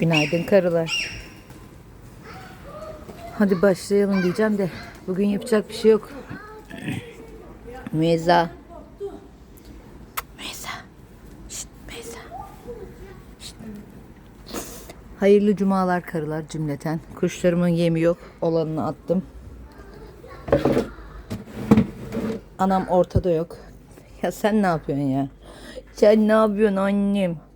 Günaydın karılar. Hadi başlayalım diyeceğim de bugün yapacak bir şey yok. Şşt, Meyza. Şşt. Hayırlı cumalar karılar cümleten. Kuşlarımın yemi yok. Olanını attım. Anam ortada yok. Ya sen ne yapıyorsun ya? Sen ne yapıyorsun annem?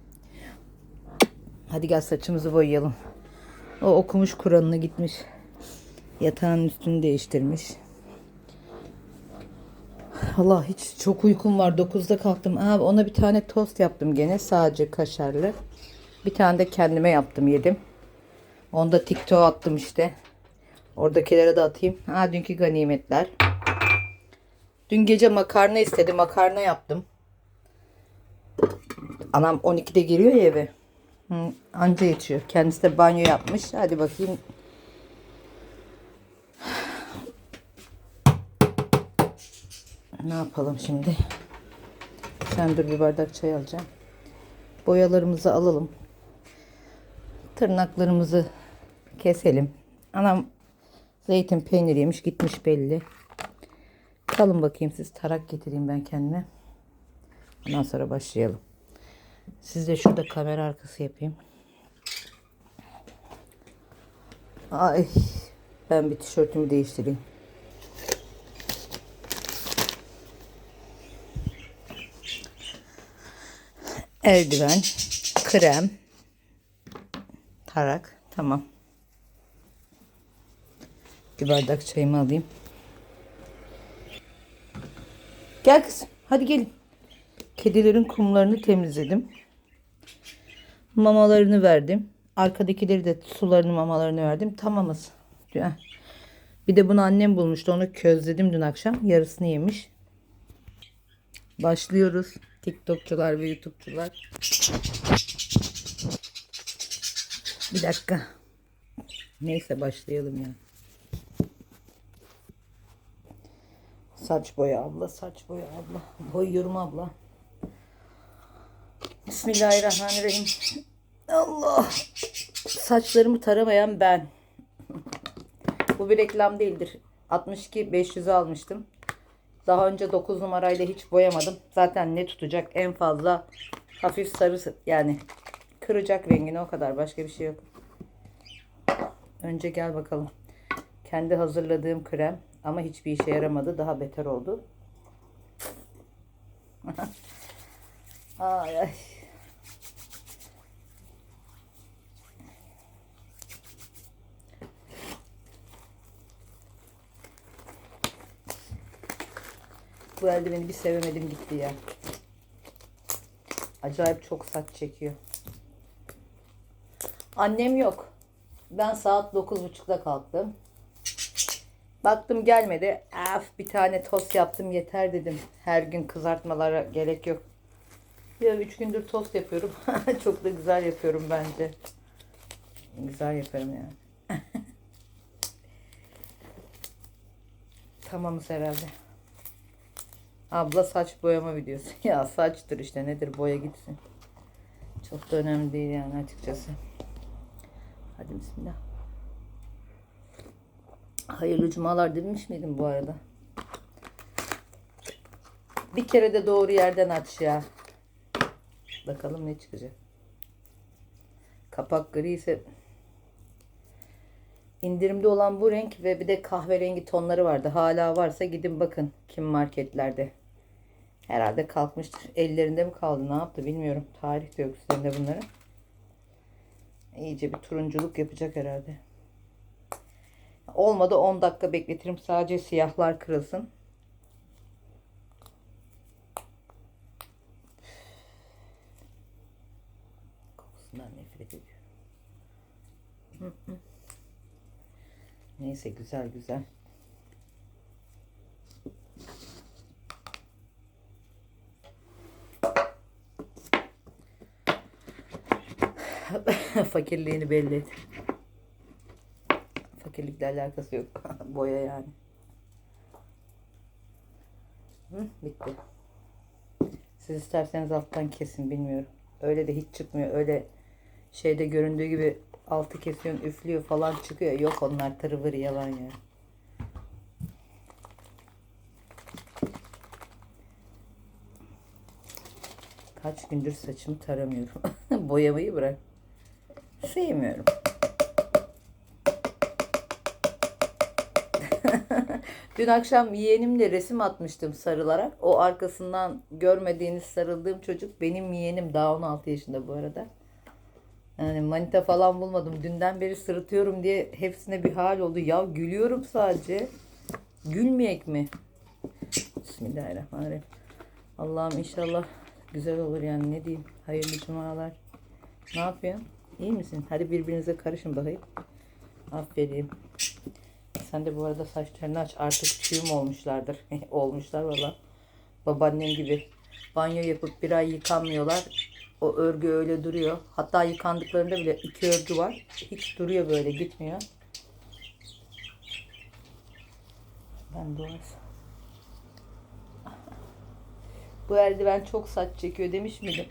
Hadi gel saçımızı boyayalım. O okumuş Kur'an'ına gitmiş. Yatağın üstünü değiştirmiş. Allah hiç çok uykum var. 9'da kalktım. Abi ona bir tane tost yaptım gene. Sadece kaşarlı. Bir tane de kendime yaptım yedim. Onu da TikTok'a attım işte. Oradakilere de atayım. Ha dünkü ganimetler. Dün gece makarna istedi. Makarna yaptım. Anam 12'de giriyor ya eve. Anca yetiyor. Kendisi de banyo yapmış. Hadi bakayım. Ne yapalım şimdi? Sen dur bir bardak çay alacağım. Boyalarımızı alalım. Tırnaklarımızı keselim. Anam zeytin peyniri yemiş gitmiş belli. Kalın bakayım siz tarak getireyim ben kendime. Ondan sonra başlayalım. Siz de şurada kamera arkası yapayım. Ay ben bir tişörtümü değiştireyim. Eldiven, krem, tarak. Tamam. Bir bardak çayımı alayım. Gel kızım. Hadi gelin. Kedilerin kumlarını temizledim. Mamalarını verdim. Arkadakileri de sularını mamalarını verdim. Tamamız. Bir de bunu annem bulmuştu. Onu közledim dün akşam. Yarısını yemiş. Başlıyoruz. TikTokçular ve YouTube'cular. Bir dakika. Neyse başlayalım ya. Saç boya abla, saç boya abla. Boyuyorum abla. Bismillahirrahmanirrahim. Allah. Saçlarımı taramayan ben. Bu bir reklam değildir. 62 500'ü almıştım. Daha önce 9 numarayla hiç boyamadım. Zaten ne tutacak? En fazla hafif sarı yani kıracak rengini o kadar. Başka bir şey yok. Önce gel bakalım. Kendi hazırladığım krem ama hiçbir işe yaramadı. Daha beter oldu. ay ay. Bu eldiveni bir sevemedim gitti ya. Acayip çok saç çekiyor. Annem yok. Ben saat 9.30'da kalktım. Baktım gelmedi. Af bir tane tost yaptım yeter dedim. Her gün kızartmalara gerek yok. Ya üç gündür tost yapıyorum. Çok da güzel yapıyorum bence. Güzel yaparım yani. Tamamız herhalde. Abla saç boyama videosu. Ya saçtır işte nedir boya gitsin. Çok da önemli değil yani açıkçası. Hadi bismillah. Hayırlı cumalar demiş miydim bu arada? Bir kere de doğru yerden aç ya. Bakalım ne çıkacak. Kapak gri ise indirimde olan bu renk ve bir de kahverengi tonları vardı. Hala varsa gidin bakın kim marketlerde. Herhalde kalkmıştır. Ellerinde mi kaldı ne yaptı bilmiyorum. Tarih de yok üstlerinde bunları. İyice bir turunculuk yapacak herhalde. Olmadı 10 dakika bekletirim. Sadece siyahlar kırılsın. Kokusundan nefret ediyorum. Neyse güzel güzel. Fakirliğini belli et. Fakirlikle alakası yok. Boya yani. Hı, bitti. Siz isterseniz alttan kesin bilmiyorum. Öyle de hiç çıkmıyor. Öyle şeyde göründüğü gibi altı kesiyorsun üflüyor falan çıkıyor. Yok onlar tırıvır yalan ya. Kaç gündür saçımı taramıyorum. Boyamayı bırak. Sevmiyorum. Dün akşam yeğenimle resim atmıştım sarılarak. O arkasından görmediğiniz sarıldığım çocuk benim yeğenim. Daha 16 yaşında bu arada. Yani manita falan bulmadım. Dünden beri sırıtıyorum diye hepsine bir hal oldu. Ya gülüyorum sadece. Gülmeyek mi? Bismillahirrahmanirrahim. Allah'ım inşallah güzel olur yani ne diyeyim. Hayırlı cumalar. Ne yapıyorsun? İyi misin? Hadi birbirinize karışın bakayım. Aferin. Sen de bu arada saçlarını aç. Artık tüyüm olmuşlardır. Olmuşlar valla. Babaannem gibi. Banyo yapıp bir ay yıkanmıyorlar. O örgü öyle duruyor. Hatta yıkandıklarında bile iki örgü var. Hiç duruyor böyle gitmiyor. Ben doğrusu. Bu eldiven çok saç çekiyor demiş miydim?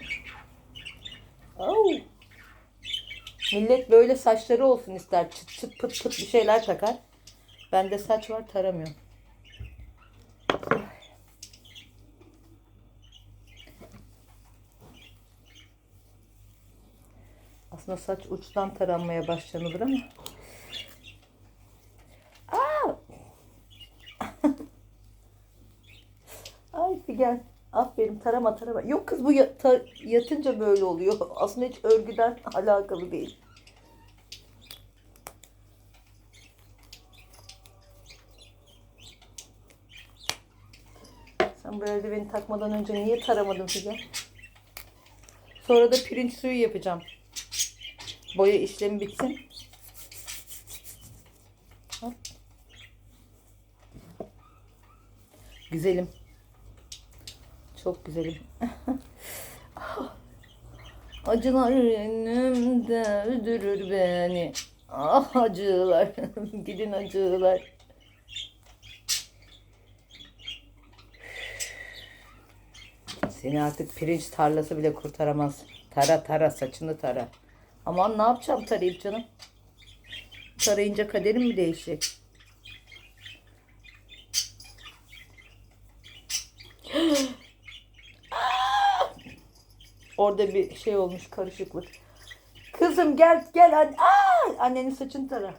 Oh. Millet böyle saçları olsun ister. Çıt çıt pıt pıt bir şeyler takar. Bende saç var taramıyorum. Aslında saç uçtan taranmaya başlanılır ama. Aa! Ay Figen. Aferin tarama tarama. Yok kız bu yata- yatınca böyle oluyor. Aslında hiç örgüden alakalı değil. Sen bu eldiveni takmadan önce niye taramadın Figen? Sonra da pirinç suyu yapacağım. Boya işlemi bitsin. Hop. Güzelim. Çok güzelim. Acılar önümde öldürür beni. Ah acılar. Gidin acılar. Seni artık pirinç tarlası bile kurtaramaz. Tara tara saçını tara. Aman ne yapacağım tarayıp canım? Tarayınca kaderim mi değişecek? Orada bir şey olmuş karışıklık. Kızım gel gel. Aa, annenin saçını tara.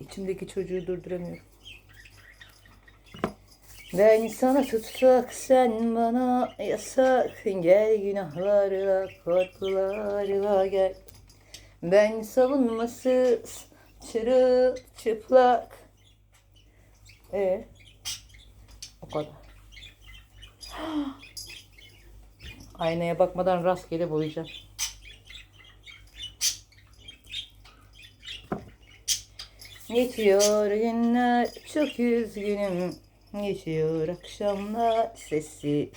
İçimdeki çocuğu durduramıyorum. Ben sana tutsak sen bana yasak. Gel günahlarla korkularla gel. Ben savunmasız çırıl çıplak E? O kadar. Aynaya bakmadan rastgele boyayacağım. Geçiyor günler çok üzgünüm. Geçiyor akşamlar sessiz.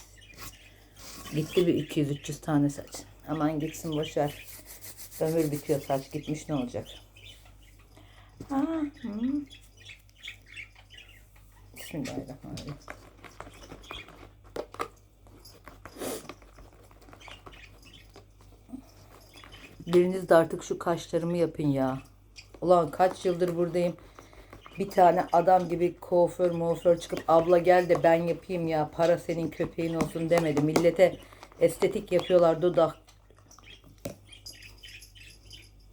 Gitti bir 200-300 tane saç. Aman gitsin boşver. Ömür bitiyor saç gitmiş ne olacak? Ha, hı. Bismillahirrahmanirrahim. Biriniz de artık şu kaşlarımı yapın ya. Ulan kaç yıldır buradayım. Bir tane adam gibi kuaför muaför çıkıp abla gel de ben yapayım ya para senin köpeğin olsun demedi. Millete estetik yapıyorlar dudak.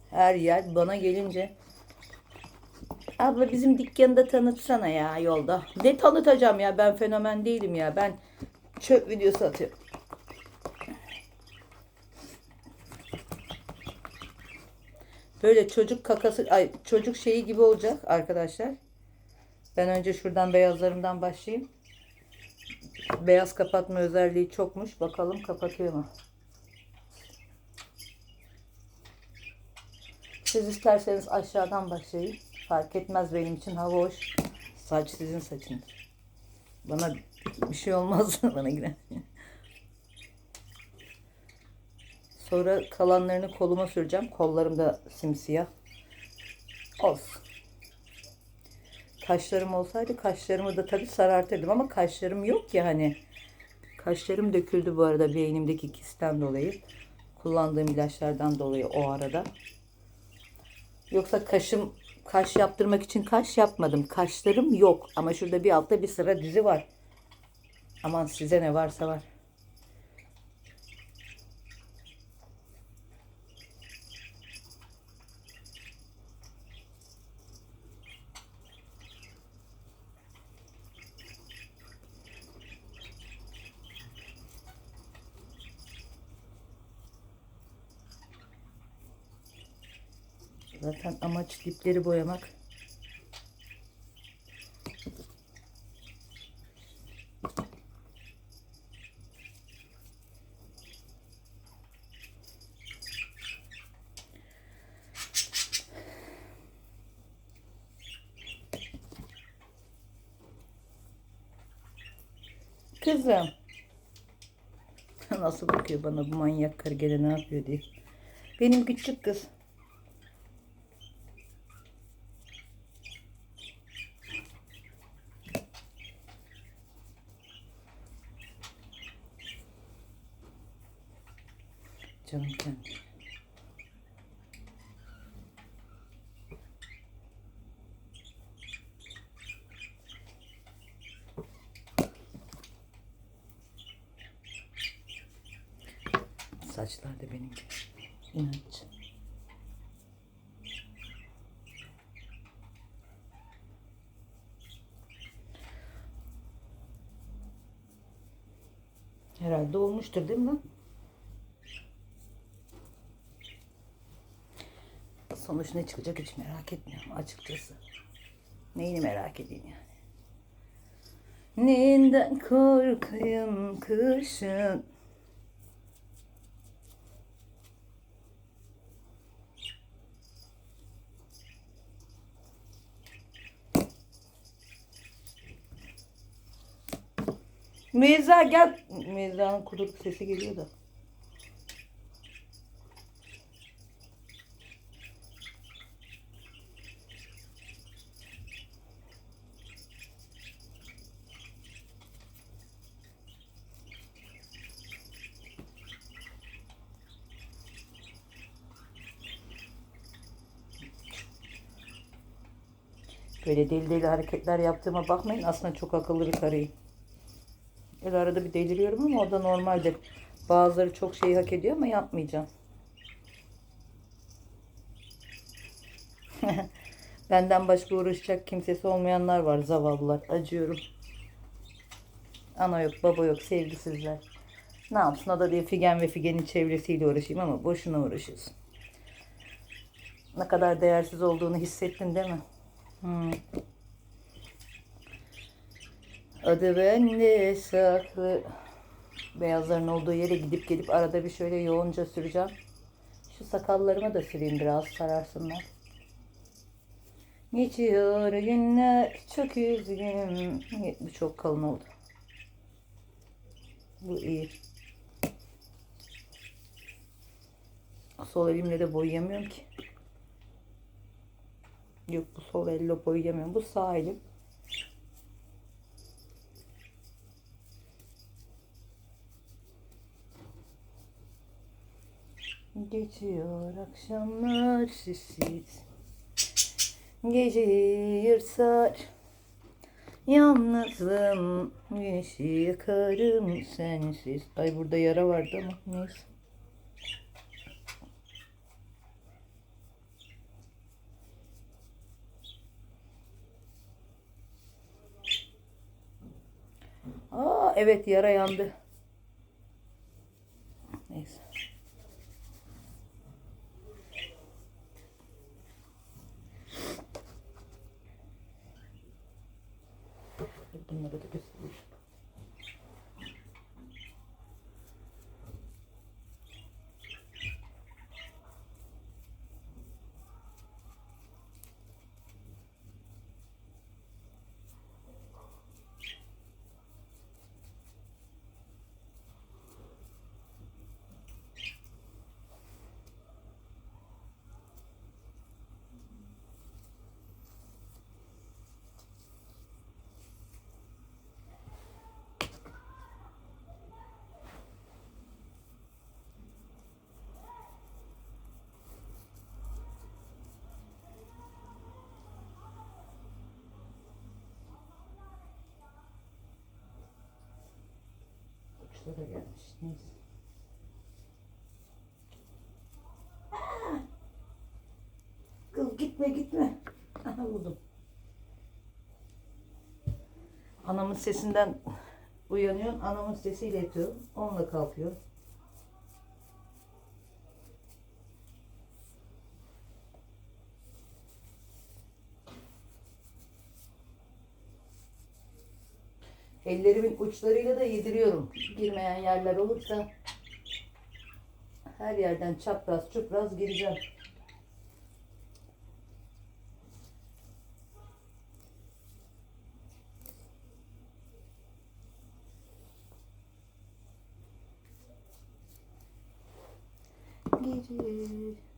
Her yer bana gelince abla bizim dükkanı da tanıtsana ya yolda. Ne tanıtacağım ya ben fenomen değilim ya ben çöp videosu atıyorum. Böyle çocuk kakası, ay çocuk şeyi gibi olacak arkadaşlar. Ben önce şuradan beyazlarımdan başlayayım. Beyaz kapatma özelliği çokmuş. Bakalım kapatıyor mu? Siz isterseniz aşağıdan başlayın. Fark etmez benim için hava hoş. Saç sizin saçınız. Bana bir şey olmaz bana giren. Sonra kalanlarını koluma süreceğim. Kollarım da simsiyah. Olsun. Kaşlarım olsaydı kaşlarımı da tabii sarartırdım ama kaşlarım yok ki hani. Kaşlarım döküldü bu arada beynimdeki kisten dolayı. Kullandığım ilaçlardan dolayı o arada. Yoksa kaşım kaş yaptırmak için kaş yapmadım. Kaşlarım yok ama şurada bir altta bir sıra dizi var. Aman size ne varsa var. Zaten amaç dipleri boyamak. Kızım. Nasıl bakıyor bana bu manyak karı gene ne yapıyor diye. Benim küçük kız. Canım kendi. Saçlar da benim. İnanç. Herhalde olmuştur değil mi? Sonuç ne çıkacak hiç merak etmiyorum açıkçası. Neyini merak edeyim yani. Neyinden korkayım kışın? Meyza gel. Meyza'nın kuduruk sesi geliyor da. Böyle deli deli hareketler yaptığıma bakmayın. Aslında çok akıllı bir karıyım. Öyle arada bir deliriyorum ama o da normaldir. Bazıları çok şey hak ediyor ama yapmayacağım. Benden başka uğraşacak kimsesi olmayanlar var zavallılar. Acıyorum. Ana yok, baba yok, sevgisizler. Ne yapsın o da diye Figen ve Figen'in çevresiyle uğraşayım ama boşuna uğraşıyorsun. Ne kadar değersiz olduğunu hissettin değil mi? Hmm. Adı bende saklı. Beyazların olduğu yere gidip gelip arada bir şöyle yoğunca süreceğim. Şu sakallarıma da süreyim biraz sararsınlar. Geçiyor günler çok üzgünüm. Bu çok kalın oldu. Bu iyi. Sol elimle de boyayamıyorum ki. Yok bu sol elle boyayamıyorum. Bu sağ elim. Geçiyor akşamlar sessiz Geceyi yırtar. Yalnızlığım Güneşi yakarım sensiz. Ay burada yara vardı ama neyse. Aa evet yara yandı. Neyse. Bunları da göstereyim. Uçlara gelmiş. Neyse. Kız gitme gitme. Buldum. Anamın sesinden uyanıyorsun. Anamın sesiyle yatıyorum. Onunla kalkıyorum. Ellerimin uçlarıyla da yediriyorum. Girmeyen yerler olursa her yerden çapraz çupraz gireceğim. Gece.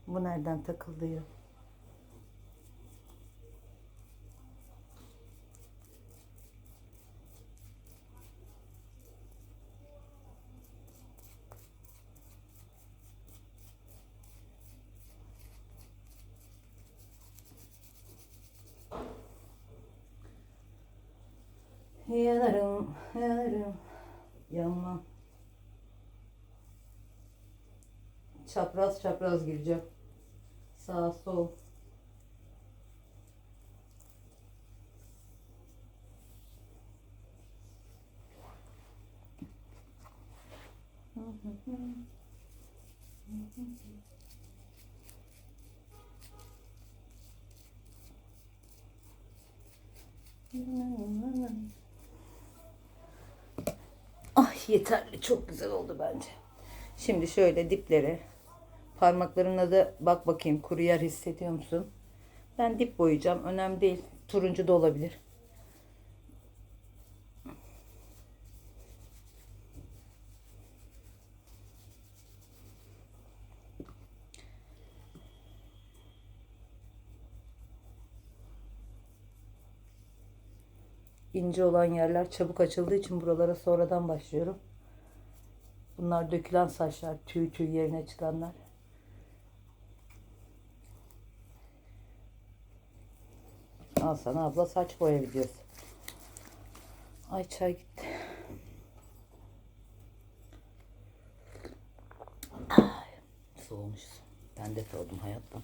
Bu nereden takıldı Yanarım, yanarım, yanmam. Çapraz çapraz gireceğim. Sağ sol. Ah yeterli çok güzel oldu bence. Şimdi şöyle diplere parmaklarına da bak bakayım kuru yer hissediyor musun? Ben dip boyayacağım. Önemli değil. Turuncu da olabilir. İnce olan yerler çabuk açıldığı için buralara sonradan başlıyorum. Bunlar dökülen saçlar, tüy tüy yerine çıkanlar. Al sana abla saç boya videosu. Ay çay gitti. Ay, soğumuşsun. Ben de soğudum hayattan.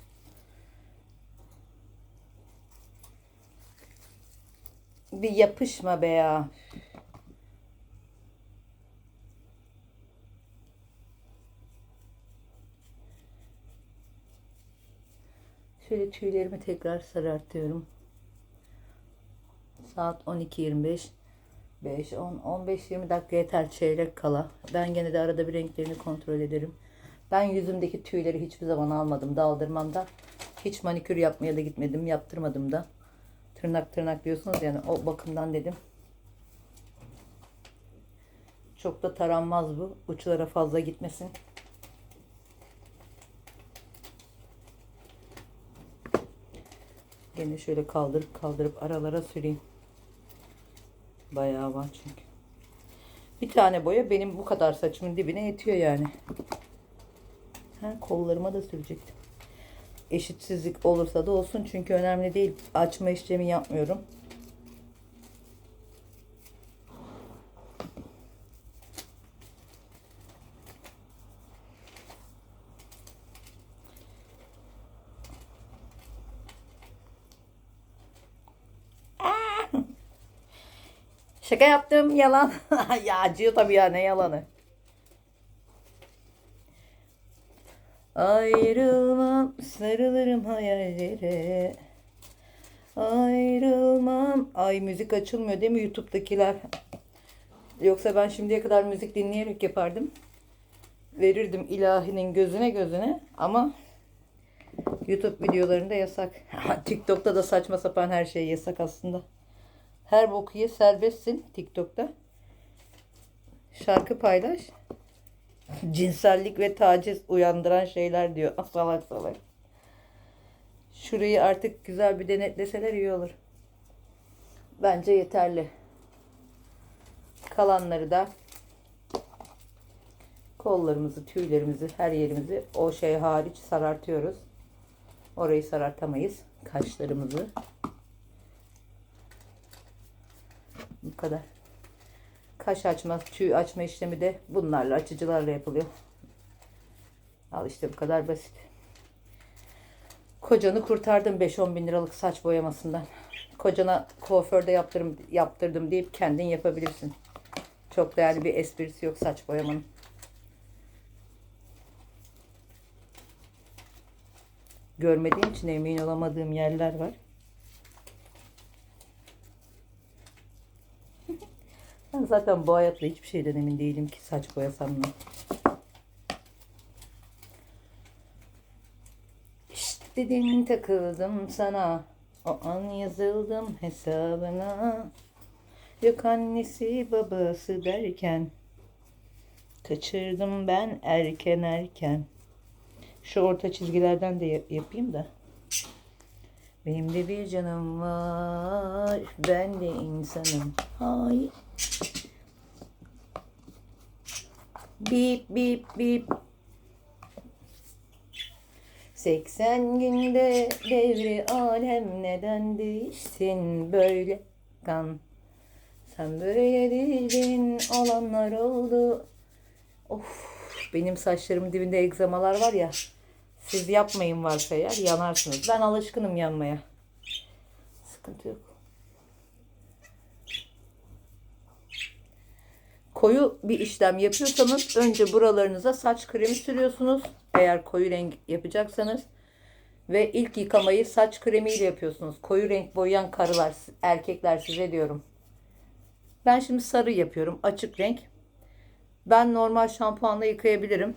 Bir yapışma be ya. Şöyle tüylerimi tekrar sarartıyorum. Saat 12.25. 5, 10, 15, 20 dakika yeter çeyrek kala. Ben gene de arada bir renklerini kontrol ederim. Ben yüzümdeki tüyleri hiçbir zaman almadım. Daldırmam da. Hiç manikür yapmaya da gitmedim. Yaptırmadım da. Tırnak tırnak diyorsunuz yani o bakımdan dedim. Çok da taranmaz bu. Uçlara fazla gitmesin. Gene şöyle kaldırıp kaldırıp aralara süreyim. Bayağı var çünkü. Bir tane boya benim bu kadar saçımın dibine yetiyor yani. Ha, kollarıma da sürecektim. Eşitsizlik olursa da olsun çünkü önemli değil. Açma işlemi yapmıyorum. Şaka yaptım yalan. ya acıyor tabii ya ne yalanı. Ayrılmam sarılırım hayallere. Ayrılmam. Ay müzik açılmıyor değil mi YouTube'dakiler? Yoksa ben şimdiye kadar müzik dinleyerek yapardım. Verirdim ilahinin gözüne gözüne ama YouTube videolarında yasak. TikTok'ta da saçma sapan her şey yasak aslında. Her boku ye serbestsin TikTok'ta. Şarkı paylaş. Cinsellik ve taciz uyandıran şeyler diyor. Ah, Salak salak. Şurayı artık güzel bir denetleseler iyi olur. Bence yeterli. Kalanları da kollarımızı, tüylerimizi, her yerimizi o şey hariç sarartıyoruz. Orayı sarartamayız. Kaşlarımızı. Bu kadar. Kaş açma, tüy açma işlemi de bunlarla açıcılarla yapılıyor. Al işte bu kadar basit. Kocanı kurtardım 5-10 bin liralık saç boyamasından. Kocana kuaförde yaptırım, yaptırdım deyip kendin yapabilirsin. Çok değerli bir esprisi yok saç boyamanın. Görmediğim için emin olamadığım yerler var. Zaten bu hayatta hiçbir şeyden emin değilim ki saç boyasam mı? İşte dedim takıldım sana. O an yazıldım hesabına. Yok annesi babası derken. Kaçırdım ben erken erken. Şu orta çizgilerden de yap- yapayım da. Benim de bir canım var. Ben de insanım. Hayır. Bip bip bip. 80 günde devri alem neden değişsin böyle kan. Sen böyle dedin olanlar oldu. Of benim saçlarımın dibinde egzamalar var ya. Siz yapmayın varsa eğer yanarsınız. Ben alışkınım yanmaya. Sıkıntı yok. Koyu bir işlem yapıyorsanız önce buralarınıza saç kremi sürüyorsunuz. Eğer koyu renk yapacaksanız. Ve ilk yıkamayı saç kremiyle yapıyorsunuz. Koyu renk boyayan karılar, erkekler size diyorum. Ben şimdi sarı yapıyorum. Açık renk. Ben normal şampuanla yıkayabilirim.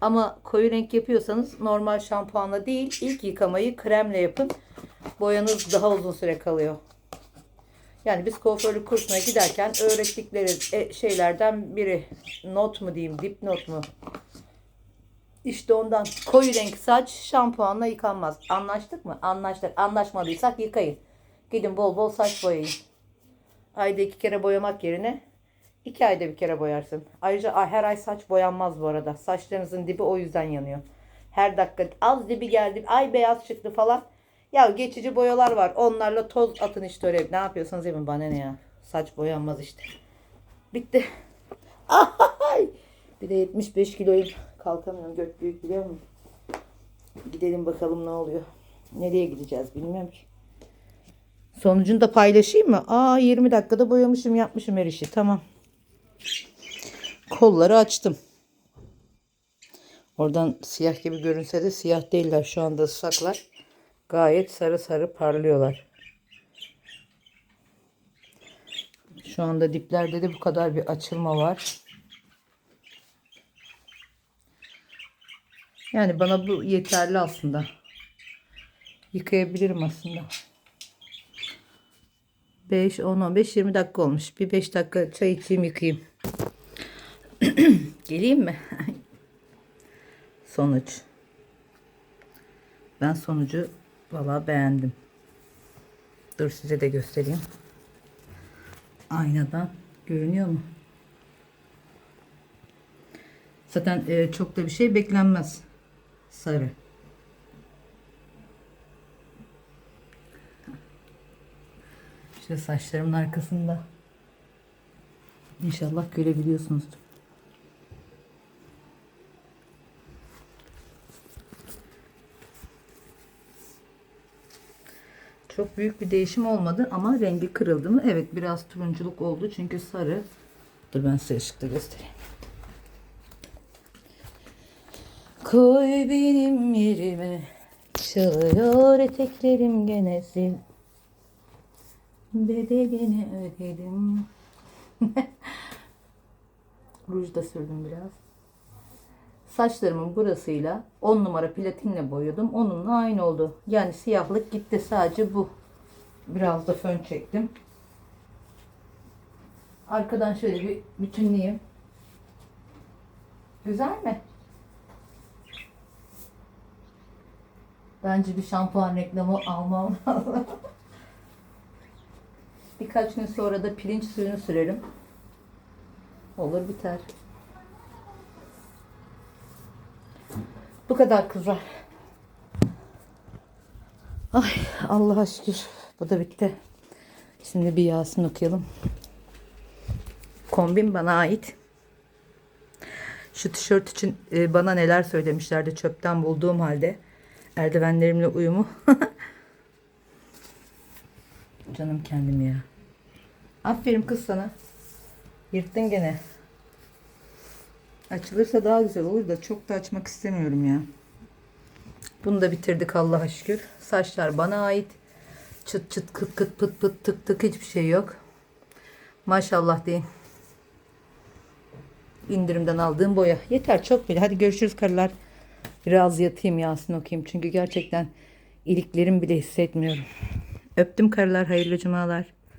Ama koyu renk yapıyorsanız normal şampuanla değil ilk yıkamayı kremle yapın. Boyanız daha uzun süre kalıyor. Yani biz kuaförlük kursuna giderken öğrettikleri e, şeylerden biri not mu diyeyim dipnot mu? İşte ondan koyu renk saç şampuanla yıkanmaz. Anlaştık mı? Anlaştık. Anlaşmadıysak yıkayın. Gidin bol bol saç boyayın. Ayda iki kere boyamak yerine iki ayda bir kere boyarsın. Ayrıca ay- her ay saç boyanmaz bu arada. Saçlarınızın dibi o yüzden yanıyor. Her dakika az dibi geldi. Ay beyaz çıktı falan. Ya geçici boyalar var. Onlarla toz atın işte oraya. Ne yapıyorsanız yapın bana ne ya. Saç boyanmaz işte. Bitti. Ay! Bir de 75 kiloyum. Kalkamıyorum. Gök büyük biliyor musun? Gidelim bakalım ne oluyor. Nereye gideceğiz bilmiyorum ki. Sonucunu da paylaşayım mı? Aa 20 dakikada boyamışım yapmışım her işi. Tamam. Kolları açtım. Oradan siyah gibi görünse de siyah değiller. Şu anda ıslaklar. Gayet sarı sarı parlıyorlar. Şu anda diplerde de bu kadar bir açılma var. Yani bana bu yeterli aslında. Yıkayabilirim aslında. 5, 10, 15, 20 dakika olmuş. Bir 5 dakika çay içeyim yıkayayım. Geleyim mi? Sonuç. Ben sonucu valla beğendim. Dur size de göstereyim. Aynadan görünüyor mu? Zaten e, çok da bir şey beklenmez. Sarı. İşte saçlarımın arkasında. İnşallah görebiliyorsunuzdur. Çok büyük bir değişim olmadı ama rengi kırıldı mı? Evet biraz turunculuk oldu çünkü sarı. Dur ben size ışıkta göstereyim. Koy benim yerime Çalıyor eteklerim gene zil Bedelini ödedim Ruj da sürdüm biraz. Saçlarımın burasıyla 10 numara platinle boyadım. Onunla aynı oldu. Yani siyahlık gitti sadece bu. Biraz da fön çektim. Arkadan şöyle bir bütünleyeyim. Güzel mi? Bence bir şampuan reklamı almam. Birkaç gün sonra da pirinç suyunu sürerim. Olur biter. Bu kadar kızlar. Ay Allah'a şükür. Bu da bitti. Şimdi bir Yasin okuyalım. Kombin bana ait. Şu tişört için e, bana neler söylemişlerdi çöpten bulduğum halde. Eldivenlerimle uyumu. Canım kendim ya. Aferin kız sana. Yırttın gene. Açılırsa daha güzel olur da çok da açmak istemiyorum ya. Bunu da bitirdik Allah'a şükür. Saçlar bana ait. Çıt çıt kıt kıt pıt pıt tık tık hiçbir şey yok. Maşallah deyin. İndirimden aldığım boya. Yeter çok bile. Hadi görüşürüz karılar. Biraz yatayım Yasin okuyayım. Çünkü gerçekten iliklerim bile hissetmiyorum. Öptüm karılar. Hayırlı cumalar.